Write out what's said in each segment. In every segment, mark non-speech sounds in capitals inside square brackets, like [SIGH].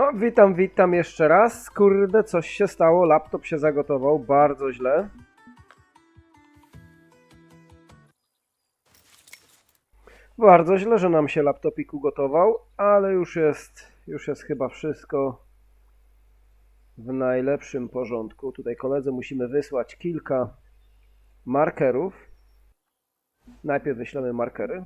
O, witam, witam jeszcze raz. Kurde, coś się stało. Laptop się zagotował. Bardzo źle. Bardzo źle, że nam się laptopik ugotował, ale już jest, już jest chyba wszystko w najlepszym porządku. Tutaj koledze musimy wysłać kilka markerów. Najpierw wyślemy markery.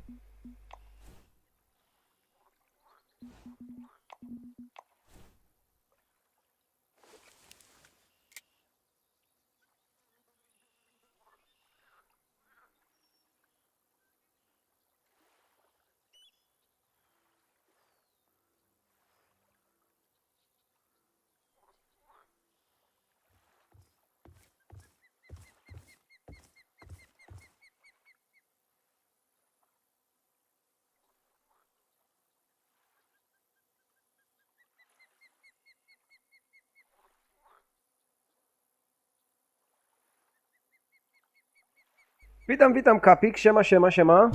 Witam, witam Kapik, siema, siema, siema.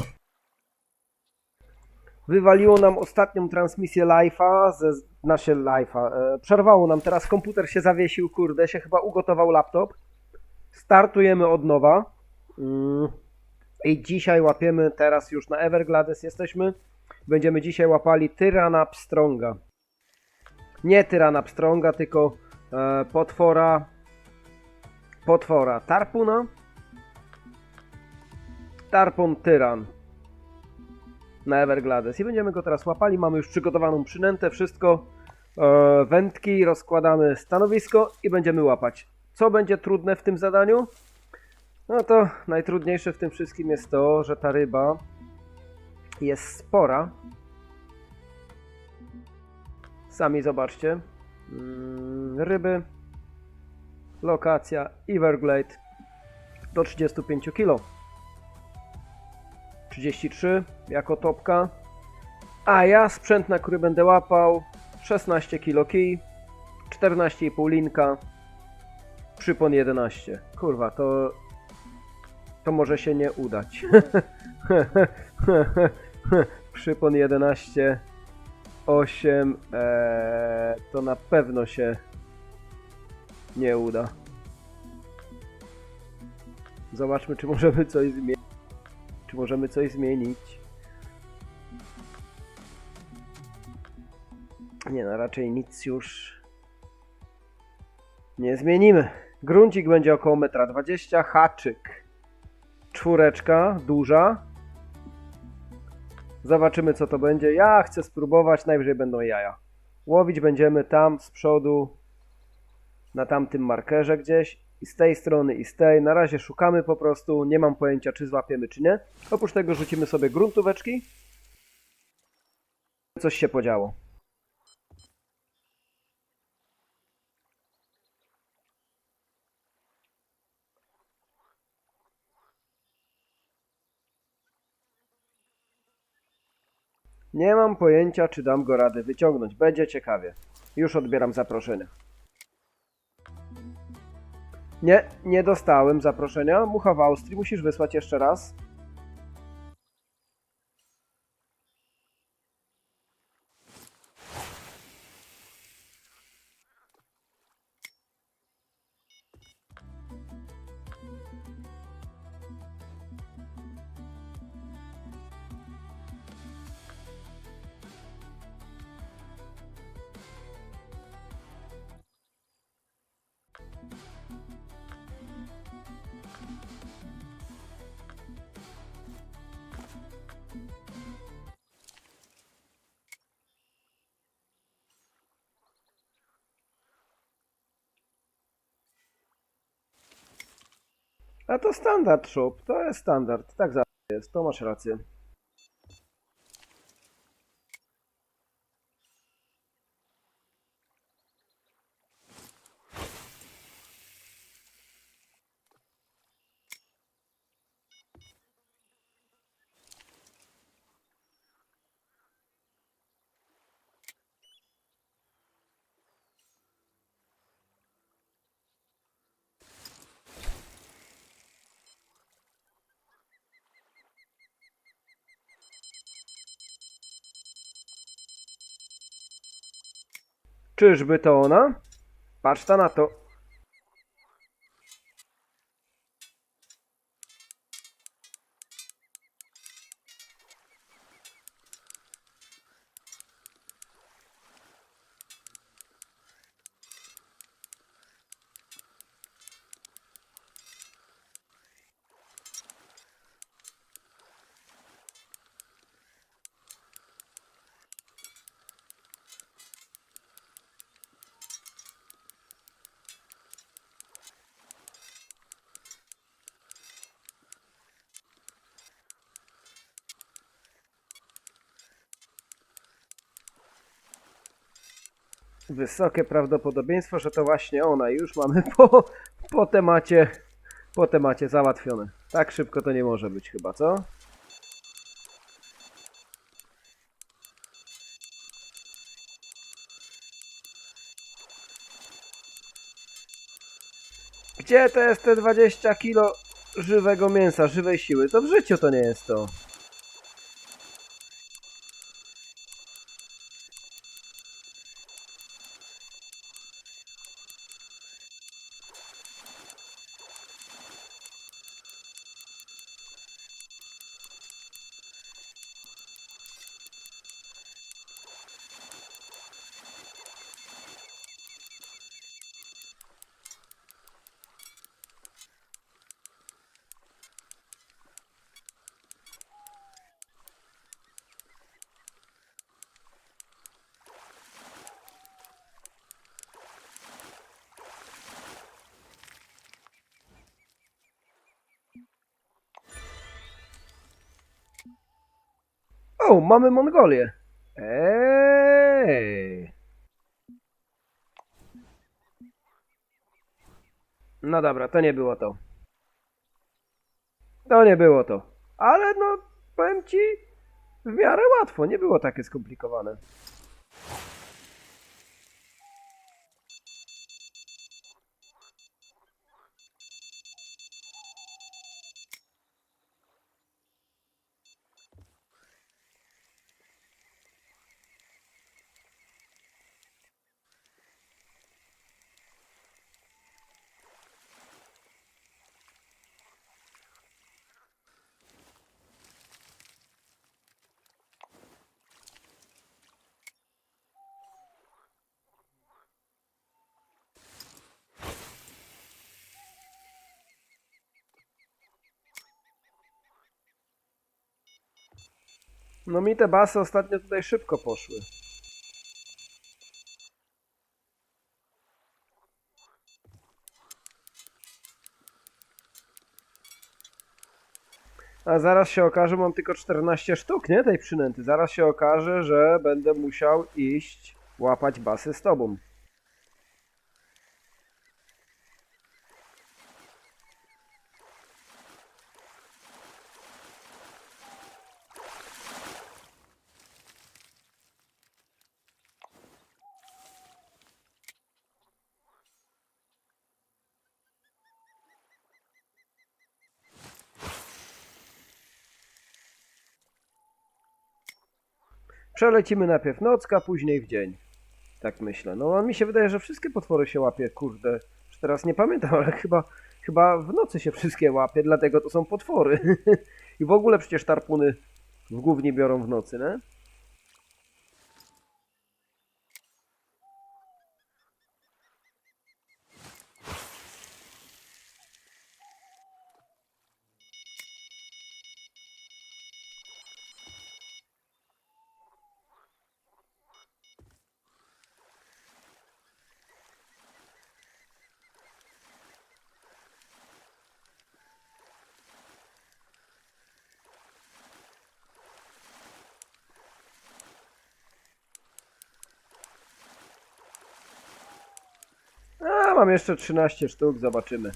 Wywaliło nam ostatnią transmisję live'a, ze, nasze live'a, e, przerwało nam teraz, komputer się zawiesił, kurde, się chyba ugotował laptop. Startujemy od nowa. Mm. I dzisiaj łapiemy, teraz już na Everglades jesteśmy, będziemy dzisiaj łapali Tyrana Pstronga. Nie Tyrana Pstronga, tylko e, potwora, potwora Tarpuna. Tarpon Tyran na Everglades i będziemy go teraz łapali. Mamy już przygotowaną przynętę, wszystko, e, wędki, rozkładamy stanowisko i będziemy łapać. Co będzie trudne w tym zadaniu? No to najtrudniejsze w tym wszystkim jest to, że ta ryba jest spora. Sami zobaczcie. Mm, ryby, lokacja Everglade do 35 kg. 33 jako topka. A ja sprzęt, na który będę łapał 16 kg kij, 14,5 linka, przypon 11. Kurwa, to to może się nie udać. [LAUGHS] przypon 11 8 ee, to na pewno się nie uda. Zobaczmy, czy możemy coś zmienić. Czy możemy coś zmienić? Nie no, raczej nic już nie zmienimy. Gruncik będzie około 1,20 m, haczyk czwóreczka, duża. Zobaczymy co to będzie. Ja chcę spróbować, najwyżej będą jaja. Łowić będziemy tam z przodu, na tamtym markerze gdzieś i z tej strony i z tej. Na razie szukamy po prostu, nie mam pojęcia czy złapiemy czy nie. Oprócz tego rzucimy sobie gruntóweczki. Coś się podziało. Nie mam pojęcia, czy dam go radę wyciągnąć. Będzie ciekawie. Już odbieram zaproszenie. Nie, nie dostałem zaproszenia. Mucha w Austrii, musisz wysłać jeszcze raz. A to standard shop, to jest standard. Tak zawsze jest, to masz rację. Czyżby to ona? Patrz ta na to. Wysokie prawdopodobieństwo, że to właśnie ona. Już mamy po, po temacie po temacie załatwione. Tak szybko to nie może być chyba, co? Gdzie to jest te 20 kilo żywego mięsa, żywej siły? To w życiu to nie jest to. O, mamy Mongolię. Ej. No dobra, to nie było to. To nie było to. Ale no, powiem ci, w miarę łatwo, nie było takie skomplikowane. No mi te basy ostatnio tutaj szybko poszły. A zaraz się okaże, mam tylko 14 sztuk, nie? Tej przynęty. Zaraz się okaże, że będę musiał iść łapać basy z tobą. Przelecimy najpierw nocka, później w dzień. Tak myślę. No a mi się wydaje, że wszystkie potwory się łapie, kurde. Już teraz nie pamiętam, ale chyba, chyba w nocy się wszystkie łapie, dlatego to są potwory. [LAUGHS] I w ogóle przecież tarpuny w głównie biorą w nocy, nie? A, mam jeszcze 13 sztuk, zobaczymy.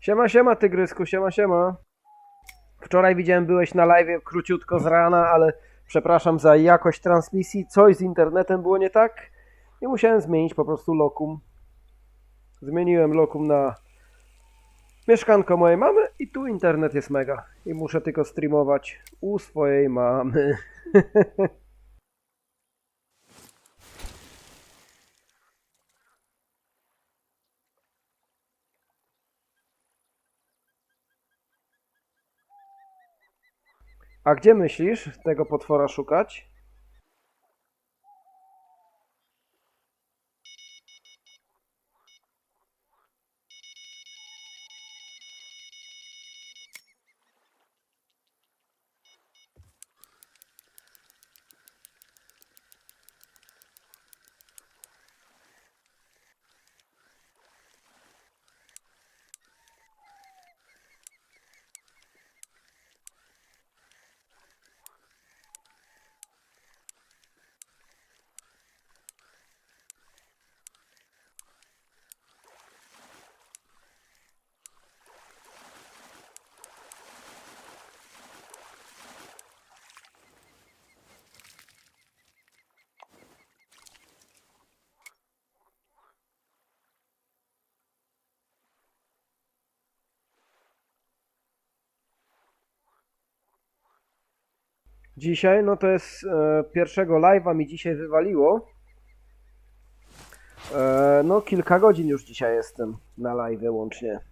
Siema, siema, tygrysku, siema, siema. Wczoraj widziałem, byłeś na live króciutko z rana, ale Przepraszam za jakość transmisji. Coś z internetem było nie tak i musiałem zmienić po prostu lokum. Zmieniłem lokum na mieszkanko mojej mamy i tu internet jest mega. I muszę tylko streamować u swojej mamy. [LAUGHS] A gdzie myślisz tego potwora szukać? Dzisiaj, no to jest e, pierwszego live'a mi dzisiaj wywaliło. E, no kilka godzin już dzisiaj jestem na live łącznie.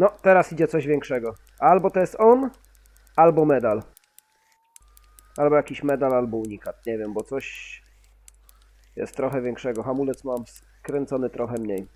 No, teraz idzie coś większego. Albo to jest on, albo medal. Albo jakiś medal, albo unikat. Nie wiem, bo coś jest trochę większego. Hamulec mam skręcony trochę mniej.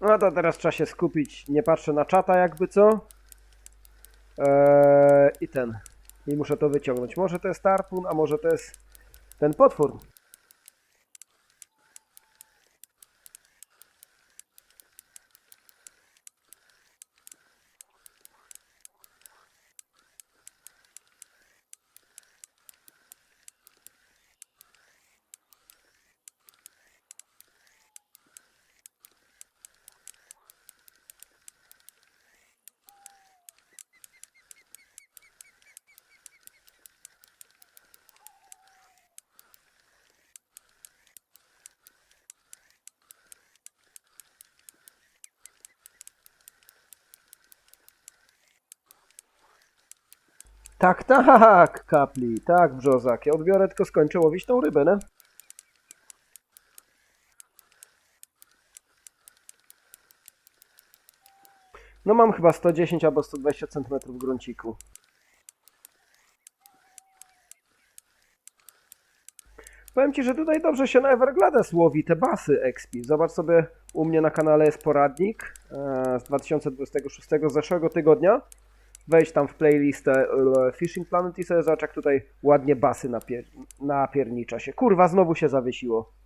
No to teraz trzeba się skupić. Nie patrzę na czata jakby co. Eee, I ten. I muszę to wyciągnąć. Może to jest tarpun, a może to jest ten potwór. Tak, tak, kapli, tak, brzozak. Ja odbiorę, tylko skończę łowić tą rybę, ne? No mam chyba 110 albo 120 cm w grunciku. Powiem Ci, że tutaj dobrze się na Everglades łowi te basy expi. Zobacz sobie, u mnie na kanale jest poradnik e, z 2026 z zeszłego tygodnia. Wejdź tam w playlistę e, Fishing Planet i sobie zobacz jak tutaj ładnie basy napier napiernicza się. Kurwa, znowu się zawiesiło.